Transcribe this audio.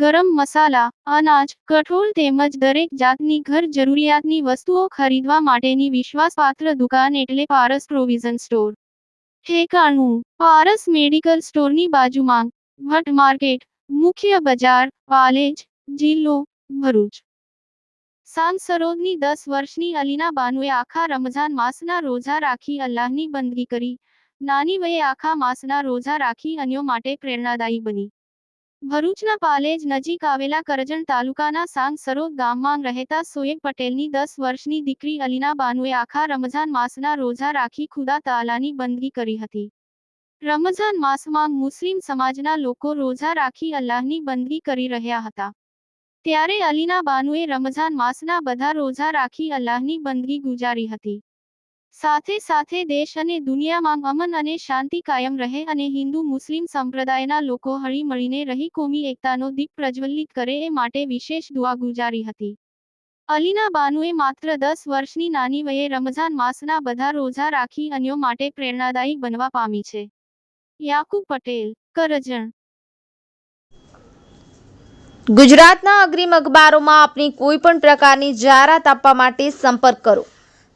ગરમ મસાલા, અનાજ, કઠોળ તેમજ દરેક જાતની ઘર જરૂરિયાતની વસ્તુઓ ખરીદવા માટેની વિશ્વાસપાત્ર દુકાન એટલે પારસ પ્રોવિઝન સ્ટોર. ઠેકાણું, પારસ મેડિકલ સ્ટોરની બાજુમાં, ભટ્ટ માર્કેટ, મુખ્ય બજાર, પાલેજ, જિલ્લો, ભરૂચ. સાંજ સરોદની દસ વર્ષની અલીના બાનુએ આખા રમઝાન માસના રોજા રાખી અલ્લાહની બંદગી કરી. નાની વયે આખા માસના રોઝા રાખી અન્યો માટે પ્રેરણાદાયી બની. ભરૂચના પાલેજ નજીક આવેલા કરજણ તાલુકાના સાંગ સરોદ ગામમાં રહેતા સોએબ પટેલની દસ વર્ષની દીકરી અલીના બાનુએ આખા રમઝાન માસના રોજા રાખી ખુદા તાલાની બંદગી કરી હતી. રમઝાન માસમાં મુસ્લિમ સમાજના લોકો રોજા રાખી અલ્લાહની બંદગી કરી રહ્યા હતા. ત્યારે અલીના બાનુએ રમઝાન માસના બધા રોજા રાખી અલ્લાહની બંદગી ગુજારી હતી. સાથે સાથે દેશ અને દુનિયામાં અમન અને શાંતિ કાયમ રહે અને હિન્દુ મુસ્લિમ સંપ્રદાયના લોકો હળી મળીને રહી કોમી એકતાનો દીપ પ્રજ્વલિત કરે એ માટે વિશેષ દુઆ ગુજારી હતી. અલીના બાનુએ માત્ર દસ વર્ષની નાની વયે રમઝાન માસના બધા રોજા રાખી અન્યો માટે પ્રેરણાદાયી બનવા પામી છે. યાકુબ પટેલ, કરજણ. ગુજરાતના અગ્રીમ અખબારોમાં આપની કોઈ પણ પ્રકારની જાહેરાત આપવા માટે સંપર્ક કરો.